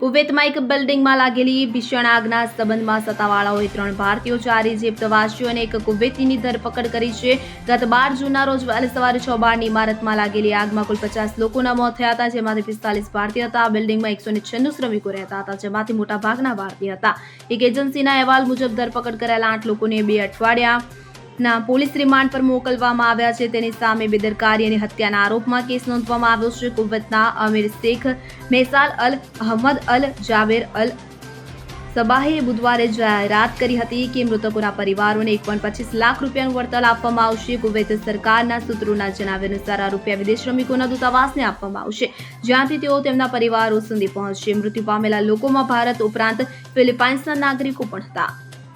કુવૈતમાં એક બિલ્ડિંગમાં લાગેલી ભીષણ આગના સંબંધમાં સત્તાવાળાઓએ ત્રણ ભારતીયો ચાર ઇજિપ્ત વાસીઓ અને એક કુવેતીની ધરપકડ કરી છે. ગત બાર જૂનના રોજ વહેલી સવારે છ બારની ઇમારતમાં લાગેલી આગમાં કુલ પચાસ લોકોના મોત થયા હતા, જેમાંથી પિસ્તાલીસ ભારતીય હતા. આ બિલ્ડિંગમાં એકસો ને છન્નું શ્રમિકો રહેતા હતા, જેમાંથી મોટા ભાગના ભારતીય હતા. એક એજન્સીના અહેવાલ મુજબ ધરપકડ કરાયેલા આઠ લોકોને બે અઠવાડિયા ના પોલીસ રિમાન્ડ પર મોકલવામાં આવ્યા છે. તેની સામે બેદરકારી હત્યાના આરોપમાં કેસ નોંધવામાં આવ્યો છે. કુવતના અમીર શેખ મેસાલ અલ અહમદ અલ જાવેર અલ સબાહે બુધવારે જાહેરાત કરી હતી કે મૃતકોના પરિવારોને એક પોઈન્ટ પચીસ લાખ રૂપિયાનું વળતર આપવામાં આવશે. કુવૈત સરકારના સૂત્રોના જણાવ્યા અનુસાર આ રૂપિયા વિદેશ શ્રમિકોના દૂતાવાસને આપવામાં આવશે. જ્યાંથી તેઓ તેમના પરિવારો સુધી પહોંચશે. મૃત્યુ પામેલા લોકોમાં ભારત ઉપરાંત ફિલિપાઇન્સના નાગરિકો પણ હતા.